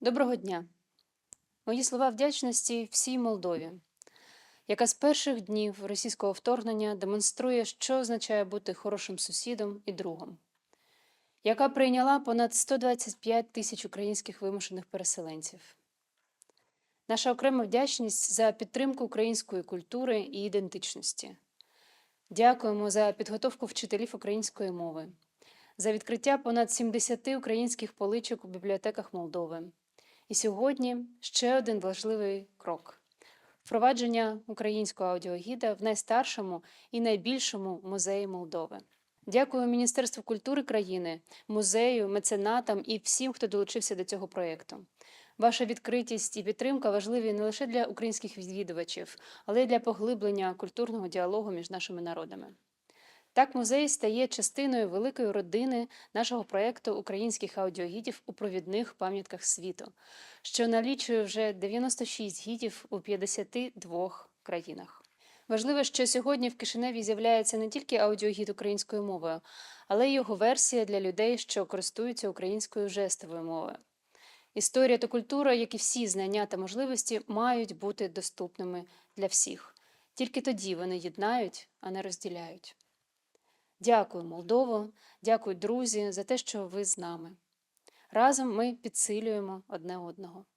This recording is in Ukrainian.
Доброго дня! Мої слова вдячності всій Молдові, яка з перших днів російського вторгнення демонструє, що означає бути хорошим сусідом і другом, яка прийняла понад 125 тисяч українських вимушених переселенців. Наша окрема вдячність за підтримку української культури і ідентичності. Дякуємо за підготовку вчителів української мови, за відкриття понад 70 українських поличок у бібліотеках Молдови. І сьогодні ще один важливий крок впровадження українського аудіогіда в найстаршому і найбільшому музеї Молдови. Дякую Міністерству культури країни, музею, меценатам і всім, хто долучився до цього проєкту. Ваша відкритість і підтримка важливі не лише для українських відвідувачів, але й для поглиблення культурного діалогу між нашими народами. Так, музей стає частиною великої родини нашого проєкту українських аудіогідів у провідних пам'ятках світу, що налічує вже 96 гідів у 52 країнах. Важливо, що сьогодні в Кишиневі з'являється не тільки аудіогід українською мовою, але й його версія для людей, що користуються українською жестовою мовою. Історія та культура, як і всі знання та можливості, мають бути доступними для всіх. Тільки тоді вони єднають, а не розділяють. Дякую, Молдово, дякую, друзі, за те, що ви з нами. Разом ми підсилюємо одне одного.